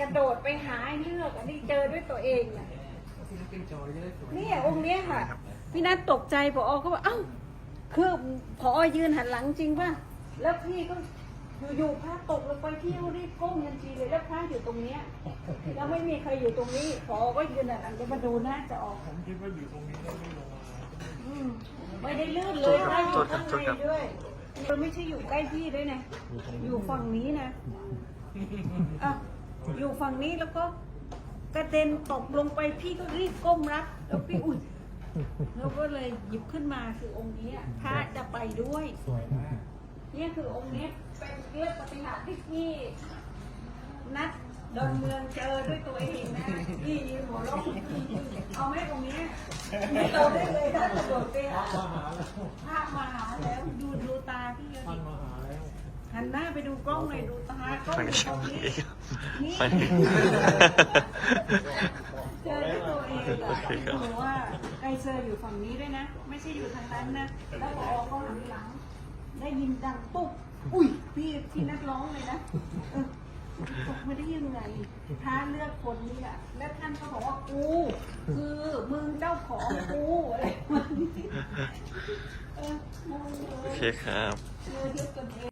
กระโดดไปหาให้เลือกอันนี้เจอด้วยตัวเองน่ะเนี่ยองค์เนี้ยค่ะ พี่นัทตกใจพอก็บอกเอ้าคือพอยืนหันหลังจริงป่ะ แล้วพี่ก็อยู่ๆพระตกลงไปพี่ก็รีบก้มทันทีเลยแล้วพระอยู่ตรงเนี้ยแล้วไม่มีใครอยู่ตรงนี้พอก็ยืนหันหลังจะมาดูหน้าจะออกผมคิดว่าอยู่ตรงนี้แล้วไม่ลงมาอืมไม่ได้ลื่นเลยพระอยู่ข้างในด้วยมันไม่ใช่อยู่ใกล้พี่ด้วยนะอยู่ฝั่งนี้นะอะ อยู่ฝั่งนี้แล้วก็กระเด็นตกลงไปพี่ก็รีบก้มรับแล้วพี่อุ่นแล้วก็เลยหยิบขึ้นมาคือองค์นี้อะพระจะไปด้วยสวยมากเนี่ยคือองค์นี้เป็นเรื่องปฏิหารย์ที่พี่นัดดอนเมืองเจอด้วยตัวเองนะพี่ยืนหัวเราะเอาไหมองค์เนี้ยเราได้เลยถ้ากระโดดไปหามาหาแล้วภาพมาหาแล้วดูดูตาพี่เลยท่านมา หันหน้าไปดูกล้องหน่อยดูตากล้องอยู่ตรงนี้นี่ไปเจอด้วยตัวเองอะหนูว่าไกเซอร์อยู่ฝั่งนี้ด้วยนะ ไม่ใช่อยู่ทางนั้นนะ แล้วพอเขาหันหลัง ได้ยินดังปุ๊บ อุ้ยพี่พี่นักร้องเลยนะเออตกไม่ได้ยังไงท้าเลือกคนนี้อะแล้วท่านก็บอกว่ากูคือมึงเจ้าของกูอะไรประมาณนี้เอองงเลโอยเคครับ เจอด้วยตัวเอง